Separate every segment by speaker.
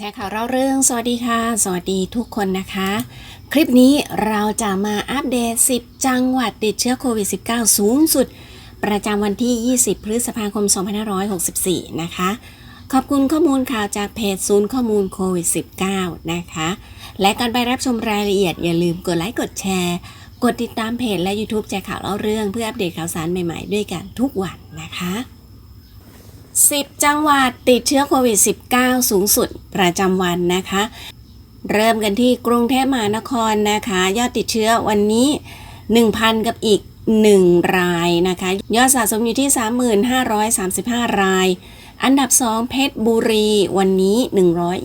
Speaker 1: แชร์ข่าวเล่าเรื่อง สวัสดีค่ะ สวัสดีทุกคนนะคะ คลิปนี้เราจะมาอัปเดต 10 จังหวัดติดเชื้อโควิด -19 สูงสุด ประจำวันที่ 20 พฤษภาคม 2564 นะคะ ขอบคุณข้อมูลข่าวจากเพจศูนย์ข้อมูลโควิด -19 นะคะ และการไปรับชมรายละเอียดอย่าลืมกดไลค์กดแชร์ กดติดตามเพจและ YouTube แชร์ข่าวเล่าเรื่อง เพื่ออัปเดตข่าวสารใหม่ๆ ด้วยกันทุกวันนะคะ 10 จังหวัดติดเชื้อโควิด -19 สูงสุดประจำวันนะคะ เริ่มกันที่กรุงเทพมหานครนะคะ ยอดติดเชื้อวันนี้ 1,000 กับอีก 1 รายนะคะ ยอดสะสมอยู่ที่ 3535 ราย อันดับ 2 เพชรบุรีวันนี้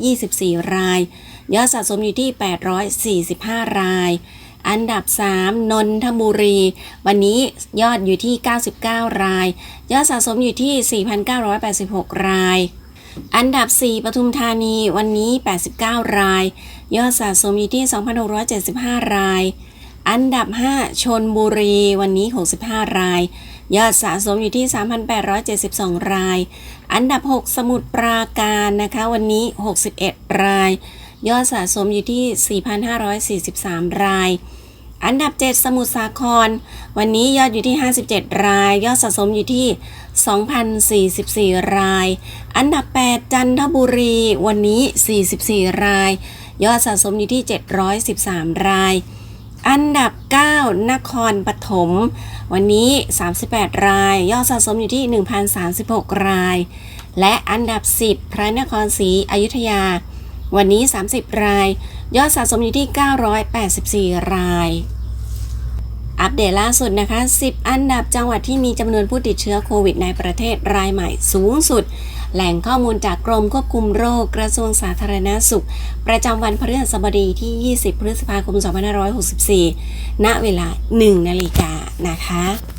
Speaker 1: 124 ราย ยอดสะสมอยู่ที่ 845 ราย อันดับ 3 นนทบุรี วันนี้ยอดอยู่ที่ 99 ราย ยอดสะสมอยู่ที่ 4,986 ราย อันดับ 4 ปทุมธานีวันนี้ 89 ราย ยอดสะสมอยู่ที่ 2,675 ราย อันดับ 5 ชนบุรีวันนี้ 65 ราย ยอดสะสมอยู่ที่ 3,872 ราย อันดับ 6 สมุทรปราการนะคะวันนี้ 61 รายยอดสะสมอยู่ที่ 4,543 ราย อันดับ 7 สมุทรสาคร วันนี้ยอดอยู่ที่ 57 ราย ยอดสะสมอยู่ที่ 2,044 ราย อันดับ 8 จันทบุรี วันนี้ 44 ราย ยอดสะสมอยู่ที่ 713 ราย อันดับ 9 นครปฐม วันนี้ 38 ราย ยอดสะสมอยู่ที่ 1,036 ราย และอันดับ 10 พระนครศรีอยุธยา วันนี้ 30 ราย ยอดสะสมอยู่ที่ 984 ราย อัปเดตล่าสุดนะคะ 10 อันดับจังหวัดที่มีจำนวนผู้ติดเชื้อโควิดในประเทศรายใหม่สูงสุด แหล่งข้อมูลจากกรมควบคุมโรคกระทรวงสาธารณาสุข ประจำวันพฤหัสบดีที่ 20 พฤษภาคม 2564 ณ เวลา 1 นาฬิกานะคะ